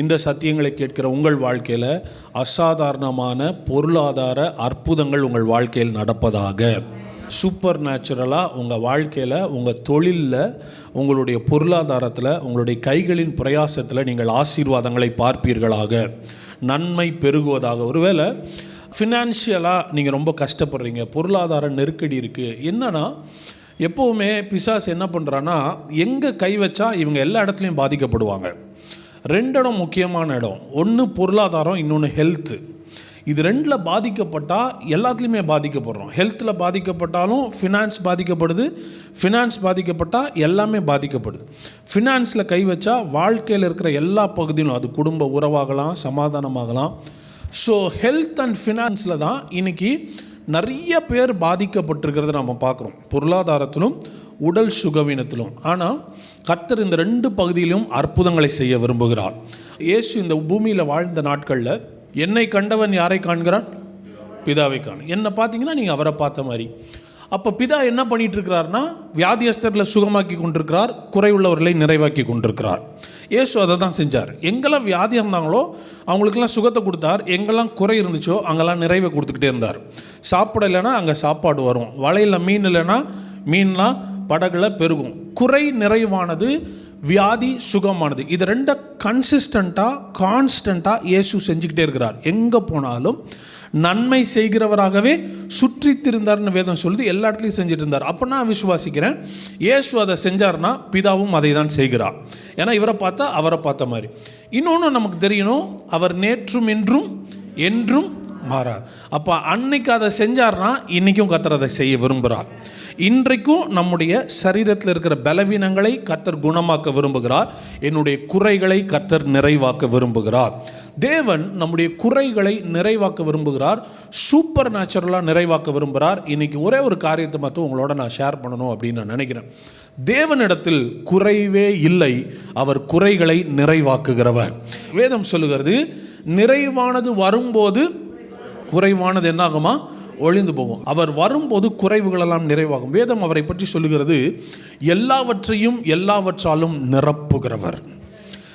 இந்த சத்தியங்களை கேட்கிற உங்கள் வாழ்க்கையில் அசாதாரணமான பொருளாதார அற்புதங்கள் உங்கள் வாழ்க்கையில் நடப்பதாக. சூப்பர் நேச்சுரலாக உங்கள் வாழ்க்கையில் உங்கள் தொழிலில் உங்களுடைய பொருளாதாரத்தில் உங்களுடைய கைகளின் பிரயாசத்தில் நீங்கள் ஆசீர்வாதங்களை பார்ப்பீர்களாக. நன்மை பெருகுவதாக. ஒருவேளை ஃபினான்ஷியலாக நீங்கள் ரொம்ப கஷ்டப்படுறீங்க பொருளாதார நெருக்கடி இருக்குது என்னென்னா எப்போவுமே பிசாஸ் என்ன பண்ணுறான்னா எங்கே கை வச்சா இவங்க எல்லா இடத்துலையும் பாதிக்கப்படுவாங்க. ரெண்டு இடம் முக்கியமான இடம். ஒன்று பொருளாதாரம் இன்னொன்று ஹெல்த்து இது ரெண்டில் பாதிக்கப்பட்டால் எல்லாத்துலேயுமே பாதிக்கப்படுறோம். ஹெல்த்தில் பாதிக்கப்பட்டாலும் ஃபினான்ஸ் பாதிக்கப்படுது. ஃபினான்ஸ் பாதிக்கப்பட்டால் எல்லாமே பாதிக்கப்படுது. ஃபினான்ஸில் கை வச்சா வாழ்க்கையில் இருக்கிற எல்லா பகுதியிலும் அது குடும்ப உறவாகலாம் சமாதானமாகலாம். ஸோ ஹெல்த் அண்ட் ஃபினான்ஸில் தான் இன்றைக்கி நிறைய பேர் பாதிக்கப்பட்டிருக்கிறத நம்ம பார்க்குறோம். பொருளாதாரத்திலும் உடல் சுகவீனத்திலும். ஆனால் கர்த்தர் இந்த ரெண்டு பகுதியிலும் அற்புதங்களை செய்ய விரும்புகிறார். இயேசு இந்த பூமியில் வாழ்ந்த நாட்களில் என்னை கண்டவன் யாரை காண்கிறான் பிதாவை காணும் என்னை பார்த்தீங்கன்னா நீங்கள் அவரை பார்த்த மாதிரி. அப்போ பிதா என்ன பண்ணிட்டு இருக்கிறார்னா வியாதியஸ்தரில் சுகமாக்கி கொண்டிருக்கிறார் குறையுள்ளவர்களை நிறைவாக்கி கொண்டிருக்கிறார். இயேசு அதை தான் செஞ்சார். எங்கெல்லாம் வியாதி இருந்தாங்களோ அவங்களுக்கெல்லாம் சுகத்தை கொடுத்தார். எங்கெல்லாம் குறை இருந்துச்சோ அங்கெல்லாம் நிறைவை கொடுத்துக்கிட்டே இருந்தார். சாப்பிட இல்லைன்னா அங்கே சாப்பாடு வரும். வலையில் மீன் இல்லைன்னா மீன்லாம் படகுல பெருகும். குறை நிறைவானது வியாதி சுகமானது. இது ரெண்டை கன்சிஸ்டண்ட்டாக கான்ஸ்டண்ட்டாக இயேசு செஞ்சுக்கிட்டே இருக்கிறார். எங்கே போனாலும் நன்மை செய்கிறவராகவே சுற்றி திருந்தார்னு வேதம் சொல்லுது எல்லா இடத்துலையும் செஞ்சுட்டு இருந்தார் அப்போ நான் விசுவாசிக்கிறேன் இயேசு அதை செஞ்சார்னா பிதாவும் அதை தான் செய்கிறார். ஏன்னா இவரை பார்த்தா அவரை பார்த்த மாதிரி. இன்னொன்று நமக்கு தெரியணும் அவர் நேற்றும் இன்றும் என்றும் மாறார். அப்போ அன்னைக்கு அதை செஞ்சார்னா இன்றைக்கும் கத்தர் அதை செய்ய விரும்புகிறார். இன்றைக்கும் நம்முடைய சரீரத்தில் இருக்கிற பலவீனங்களை கத்தர் குணமாக்க விரும்புகிறார். என்னுடைய குறைகளை கத்தர் நிறைவாக்க விரும்புகிறார். தேவன் நம்முடைய குறைகளை நிறைவாக்க விரும்புகிறார். சூப்பர் நேச்சுரலாக நிறைவாக்க விரும்புகிறார். இன்றைக்கி ஒரே ஒரு காரியத்தை மட்டும் உங்களோட நான் ஷேர் பண்ணணும் அப்படின்னு நான் நினைக்கிறேன். தேவனிடத்தில் குறைவே இல்லை. அவர் குறைகளை நிறைவாக்குகிறவர். வேதம் சொல்லுகிறது நிறைவானது வரும்போது குறைவானது என்னாகுமா? ஒழிந்து போகும். அவர் வரும்போது குறைவுகளெல்லாம் நிறைவாகும். வேதம் அவரை பற்றி சொல்லுகிறது எல்லாவற்றையும் எல்லாவற்றாலும் நிரப்புகிறவர்.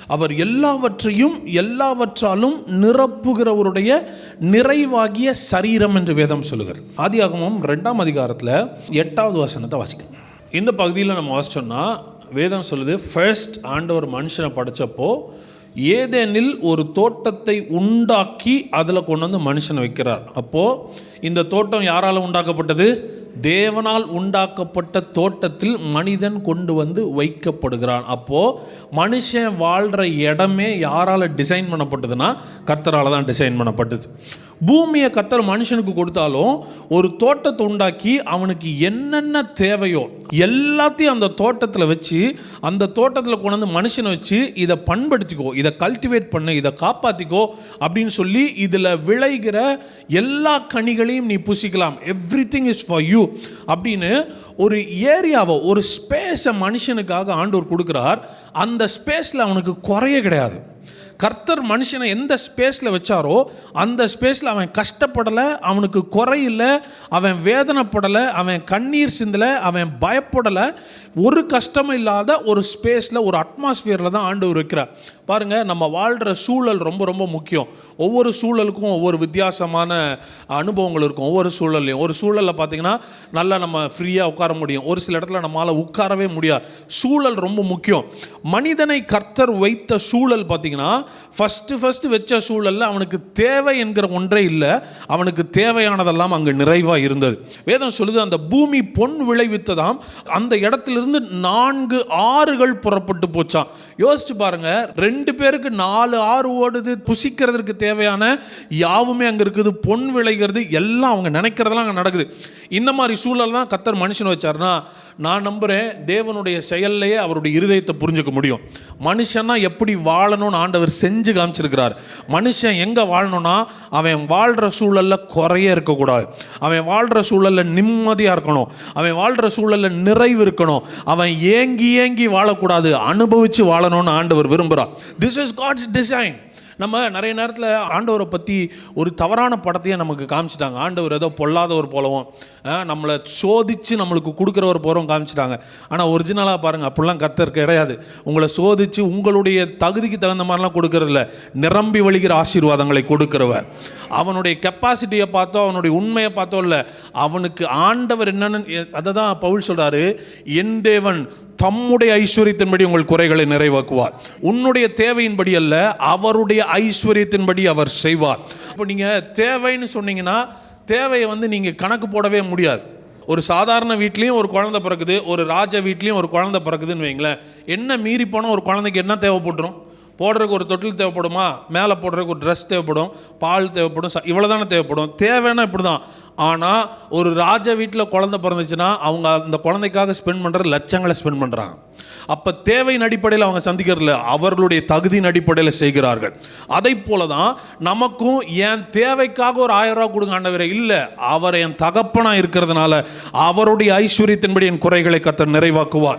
அவர் எல்லாவற்றையும் எல்லாவற்றாலும் நிரப்புகிறவருடைய நிறைவாகிய சரீரம் என்று வேதம் சொல்லுகிறது. ஆதியாகமும் ரெண்டாம் அதிகாரத்தில் எட்டாவது வசனத்தை வாசிக்கணும். இந்த பகுதியில் நம்ம வாசிச்சோம்னா வேதம் சொல்லுது ஃபர்ஸ்ட் ஆண்டவர் மனுஷனை படைச்சப்போ ஏதேனில் ஒரு தோட்டத்தை உண்டாக்கி அதில் கொண்டு வந்து மனுஷனை வைக்கிறார். அப்போது இந்த தோட்டம் யாரால் உண்டாக்கப்பட்டது? தேவனால் உண்டாக்கப்பட்ட தோட்டத்தில் மனிதன் கொண்டு வந்து வைக்கப்படுகிறான். அப்போது மனுஷன் வாழ்கிற இடமே யாரால் டிசைன் பண்ணப்பட்டதுன்னா கர்த்தரால் தான் டிசைன் பண்ணப்பட்டது. பூமியை கத்தர் மனுஷனுக்கு கொடுத்தாலும் ஒரு தோட்டத்தை உண்டாக்கி அவனுக்கு என்னென்ன தேவையோ எல்லாத்தையும் அந்த தோட்டத்தில் வச்சு அந்த தோட்டத்தில் கொண்டு வந்து மனுஷனை வச்சு இதை பண்படுத்திக்கோ இதை கல்டிவேட் பண்ணு இதை காப்பாற்றிக்கோ அப்படின்னு சொல்லி இதில் விளைகிற எல்லா கனிகளையும் நீ புசிக்கலாம். Everything is for you அப்படின்னு ஒரு ஏரியாவை ஒரு ஸ்பேஸை மனுஷனுக்காக ஆண்டோர் கொடுக்குறார். அந்த ஸ்பேஸில் அவனுக்கு குறைய கிடையாது. கர்த்தர் மனுஷனை எந்த ஸ்பேஸில் வச்சாரோ அந்த ஸ்பேஸில் அவன் கஷ்டப்படலை அவனுக்கு குறையில்லை அவன் வேதனைப்படலை அவன் கண்ணீர் சிந்தலை அவன் பயப்படலை. ஒரு கஷ்டமும் இல்லாத ஒரு ஸ்பேஸில் ஒரு அட்மாஸ்பியரில் தான் ஆண்டவர் இருக்கிறார். பாருங்கள் நம்ம வாழ்கிற சூழல் ரொம்ப ரொம்ப முக்கியம். ஒவ்வொரு சூழலுக்கும் ஒவ்வொரு வித்தியாசமான அனுபவங்கள் இருக்கும். ஒவ்வொரு சூழல்லையும். ஒரு சூழலில் பார்த்தீங்கன்னா நல்லா நம்ம ஃப்ரீயாக உட்கார முடியும். ஒரு சில இடத்துல நம்மளால் உட்காரவே முடியாது. சூழல் ரொம்ப முக்கியம். மனிதனை கர்த்தர் வைத்த சூழல் பார்த்தீங்கன்னா ஃபஸ்ட்டு ஃபஸ்ட்டு வச்ச சூழலில் அவனுக்கு தேவை என்கிற ஒன்றே இல்லை அவனுக்கு தேவையானதெல்லாம் அங்கே நிறைவாக இருந்தது. வேதம் சொல்லுது அந்த பூமி பொன் விளைவித்ததாம் அந்த இடத்துலேருந்து நான்கு ஆறுகள் புறப்பட்டு போச்சாம். யோசிச்சு பாருங்க ரெண்டு பேருக்கு நாலு ஆறு ஓடுது புசிக்கிறதுக்கு தேவையான யாவுமே அங்கே இருக்குது பொன் விளைகிறது எல்லாம் அவங்க நினைக்கிறதெல்லாம் அங்கே நடக்குது. இந்த மாதிரி சூழல் தான் கத்தர் மனுஷன் வச்சார்னா நான் நம்புகிறேன் தேவனுடைய செயல்லையே அவருடைய இருதயத்தை புரிஞ்சுக்க முடியும். மனுஷனா எப்படி வாழணும்னு ஆண்டவர் செஞ்சு காமிச்சிருக்கிறார். மனுஷன் எங்கே வாழணும்னா அவன் வாழ்கிற சூழலில் குறைய இருக்கக்கூடாது. அவன் வாழ்கிற சூழலில் நிம்மதியாக இருக்கணும். அவன் வாழ்கிற சூழலில் நிறைவு இருக்கணும். அவன் ஏங்கி ஏங்கி வாழக்கூடாது. அனுபவித்து வாழணும்னு ஆண்டவர் விரும்புகிறார் திஸ் இஸ் காட்ஸ் டிசைன் நம்ம நிறைய நேரத்தில் ஆண்டவரை பற்றி ஒரு தவறான படத்தையே நமக்கு காமிச்சிட்டாங்க. ஆண்டவர் ஏதோ பொல்லாதவர் போலவும் நம்மளை சோதித்து நம்மளுக்கு கொடுக்குறவர் போகிறோம் காமிச்சிட்டாங்க. ஆனால் ஒரிஜினலாக பாருங்கள் அப்படிலாம் கத்தர் கிடையாது. உங்களை சோதித்து உங்களுடைய தகுதிக்கு தகுந்த மாதிரிலாம் கொடுக்கறதில்ல. நிரம்பி வழிகிற ஆசீர்வாதங்களை கொடுக்குறவ அவனுடைய கெப்பாசிட்டியை பார்த்தோ அவனுடைய உண்மையை பார்த்தோ இல்லை அவனுக்கு ஆண்டவர் என்னன்னு அதை தான் பவுல் சொல்கிறாரு என் தேவன் தம்முடைய ஐஸ்வர்யத்தின்படி உங்கள் குறைகளை நிறைவாக்குவார். உன்னுடைய தேவையின்படி அல்ல அவருடைய ஐஸ்வர்யத்தின்படி அவர் செய்வார். இப்போ நீங்கள் தேவைன்னு சொன்னீங்கன்னா தேவையை வந்து நீங்கள் கணக்கு போடவே முடியாது. ஒரு சாதாரண வீட்லேயும் ஒரு குழந்த பிறக்குது ஒரு ராஜ வீட்லேயும் ஒரு குழந்த பிறக்குதுன்னு வைங்களேன். என்ன மீறி போனால் ஒரு குழந்தைக்கு என்ன தேவைப்பட்டுரும்? போடுறதுக்கு ஒரு தொட்டில் தேவைப்படுமா? மேலே போடுறதுக்கு ஒரு ட்ரெஸ் தேவைப்படும் பால் தேவைப்படும் ச- இவ்வளோ தானே தேவைப்படும். தேவைன்னா இப்படி தான் ஆனால் ஒரு ராஜ வீட்டில் குழந்த பிறந்துச்சுன்னா அவங்க அந்த குழந்தைக்காக ஸ்பெண்ட் பண்ணுற லட்சங்களை ஸ்பெண்ட் பண்ணுறாங்க அப்போ தேவையின் அடிப்படையில் அவங்க சந்திக்கிறதில்ல அவர்களுடைய தகுதியின் அடிப்படையில் செய்கிறார்கள். அதை போல தான் நமக்கும் என் தேவைக்காக ஒரு ஆயிரம் ரூபா கொடுங்க ஆண்டவரே. இல்லை அவர் என் தகப்பனாக இருக்கிறதுனால அவருடைய ஐஸ்வர்யத்தின்படி என் குறைகளை கத்த நிறைவாக்குவார்.